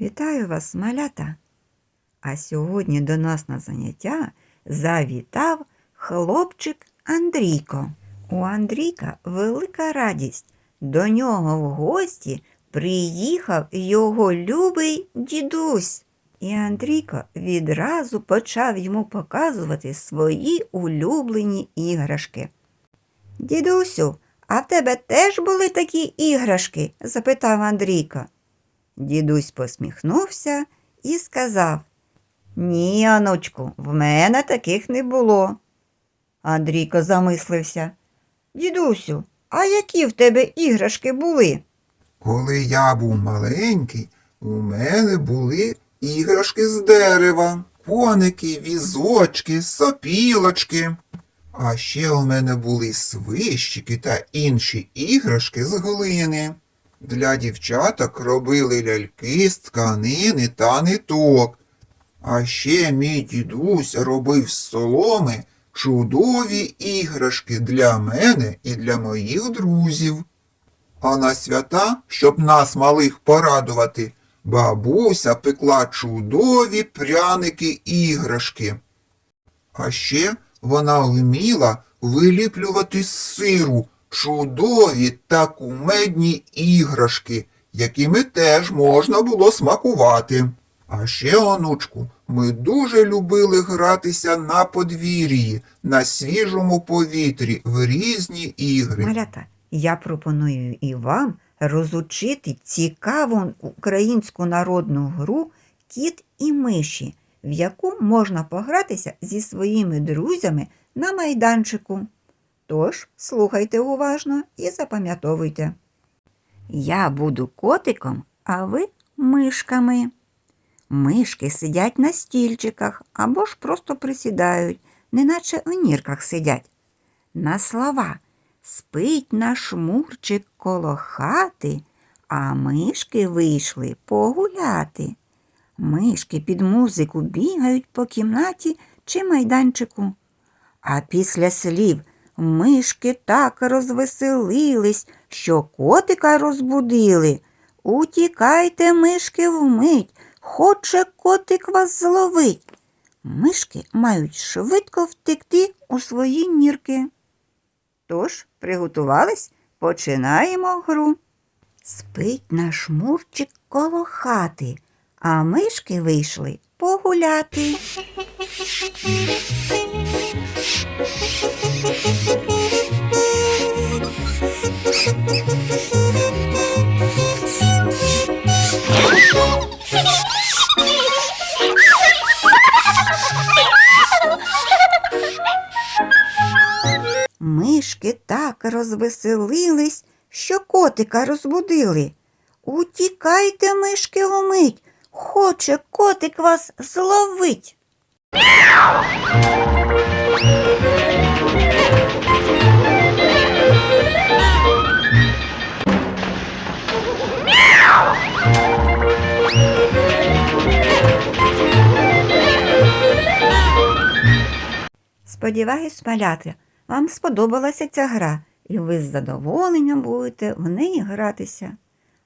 Вітаю вас, малята! А сьогодні до нас на заняття завітав хлопчик Андрійко. У Андрійка велика радість. До нього в гості приїхав його любий дідусь. І Андрійко відразу почав йому показувати свої улюблені іграшки. Дідусю, а в тебе теж були такі іграшки? запитав Андрійко. Дідусь посміхнувся і сказав Ні, онучку, в мене таких не було. Андрійко замислився. Дідусю, а які в тебе іграшки були? Коли я був маленький, у мене були іграшки з дерева, коники, візочки, сопілочки. А ще у мене були свищики та інші іграшки з глини. Для дівчаток робили ляльки з тканини та ниток. А ще мій дідусь робив з соломи чудові іграшки для мене і для моїх друзів. А на свята, щоб нас малих порадувати, бабуся пекла чудові пряники іграшки. А ще вона вміла виліплювати з сиру чудові та кумедні іграшки, якими теж можна було смакувати. А ще, онучку, ми дуже любили гратися на подвір'ї, на свіжому повітрі в різні ігри. Малята, я пропоную і вам розучити цікаву українську народну гру Кіт і миші, в яку можна погратися зі своїми друзями на майданчику. Тож слухайте уважно і запам'ятовуйте. Я буду котиком, а ви мишками. Мишки сидять на стільчиках або ж просто присідають, неначе у нірках сидять. На слова спить наш мурчик коло хати, а мишки вийшли погуляти. Мишки під музику бігають по кімнаті чи майданчику. А після слів мишки так розвеселились, що котика розбудили. Утікайте, мишки, вмить, хоче котик вас зловить. Мишки мають швидко втекти у свої нірки. Тож, приготувались, починаємо гру. Спить наш мурчик коло хати, а мишки вийшли погуляти. Мишки так розвеселились, що котика розбудили. Утікайте, мишки, умить, хоче котик вас зловить. Сподіваюсь, маляти, вам сподобалася ця гра, і ви з задоволенням будете в неї гратися.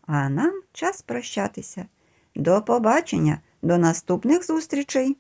А нам час прощатися. До побачення, до наступних зустрічей!